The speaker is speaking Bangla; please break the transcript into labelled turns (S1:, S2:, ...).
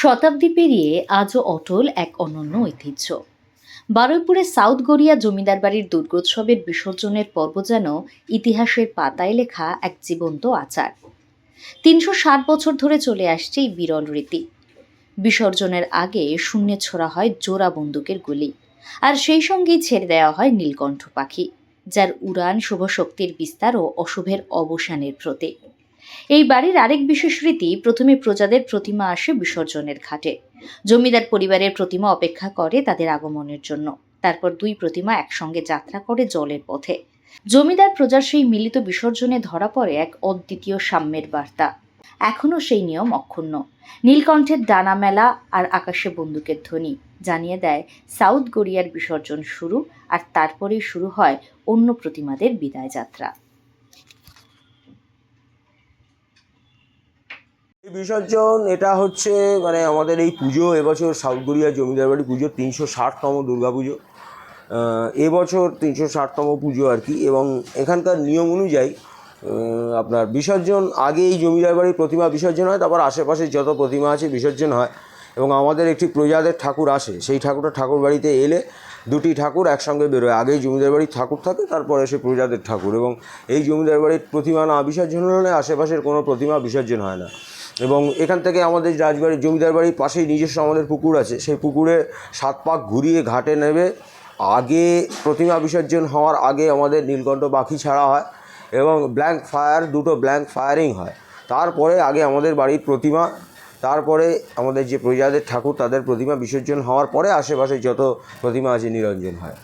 S1: শতাব্দী পেরিয়ে আজও অটল এক অনন্য ঐতিহ্য। বারুইপুরে সাউথ গড়িয়া জমিদার বাড়ির দুর্গোৎসবের বিসর্জনের পর্ব যেন ইতিহাসের পাতায় লেখা এক জীবন্ত আচার। তিনশো ষাট বছর ধরে চলে আসছে এই বিরল রীতি। বিসর্জনের আগে শূন্যে ছোড়া হয় জোড়া বন্দুকের গুলি, আর সেই সঙ্গেই ছেড়ে দেওয়া হয় নীলকণ্ঠ পাখি, যার উড়ান শুভ শক্তির বিস্তার ও অশুভের অবসানের প্রতীক। এই বাড়ির আরেক বিশেষ রীতি, প্রথমে প্রজাদের প্রতিমা আসে বিসর্জনের ঘাটে। জমিদার পরিবারের প্রতিমা অপেক্ষা করে তাদের আগমনের জন্য। তারপর দুই প্রতিমা একসঙ্গে যাত্রা করে জলের পথে। জমিদার প্রজার সেই মিলিত বিসর্জনে ধরা পড়ে এক অদ্বিতীয় সাম্যের বার্তা। এখনও সেই নিয়ম অক্ষুণ্ণ। নীলকণ্ঠের ডানা মেলা আর আকাশে বন্দুকের ধ্বনি জানিয়ে দেয়, সাউথ গড়িয়ার বিসর্জন শুরু আর তারপরেই শুরু হয় অন্য প্রতিমাদের বিদায় যাত্রা
S2: বিসর্জন, এটা হচ্ছে মানে আমাদের এই পুজো, এবছর সাউথ জমিদার বাড়ি পুজো, তিনশো ষাটতম দুর্গা পুজো এবছর তিনশো ষাটতম পুজো আর কি, এবং এখানকার নিয়ম অনুযায়ী আপনার বিসর্জন, আগে এই জমিদার বাড়ির প্রতিমা বিসর্জন হয়, তারপর আশেপাশে যত প্রতিমা আছে বিসর্জন হয়, এবং আমাদের একটি প্রজাদের ঠাকুর আসে, সেই ঠাকুরটা ঠাকুর বাড়িতে এলে দুটি ঠাকুর একসঙ্গে বেরোয় আগেই জমিদার বাড়ির ঠাকুর থাকে, তারপরে সে প্রজাদের ঠাকুর, এবং এই জমিদার বাড়ির প্রতিমা না বিসর্জন হলে আশেপাশের কোনো প্রতিমা বিসর্জন হয় না। এবং এখান থেকে আমাদের রাজবাড়ির জমিদার বাড়ির পাশেই নিজস্ব আমাদের পুকুর আছে। সেই পুকুরে সাত পাক ঘুরিয়ে ঘাটে নেবে। আগে প্রতিমা বিসর্জন হওয়ার আগে আমাদের নীলকণ্ঠ পাখি ছাড়া হয় এবং ব্ল্যাঙ্ক ফায়ার, দুটো ব্ল্যাঙ্ক ফায়ারিং হয়। তারপরে আগে আমাদের বাড়ির প্রতিমা, তারপরে আমাদের যে প্রজাদের ঠাকুর, তাদের প্রতিমা বিসর্জন হওয়ার পরে আশেপাশে যত প্রতিমা আছে, নিরঞ্জন হয়।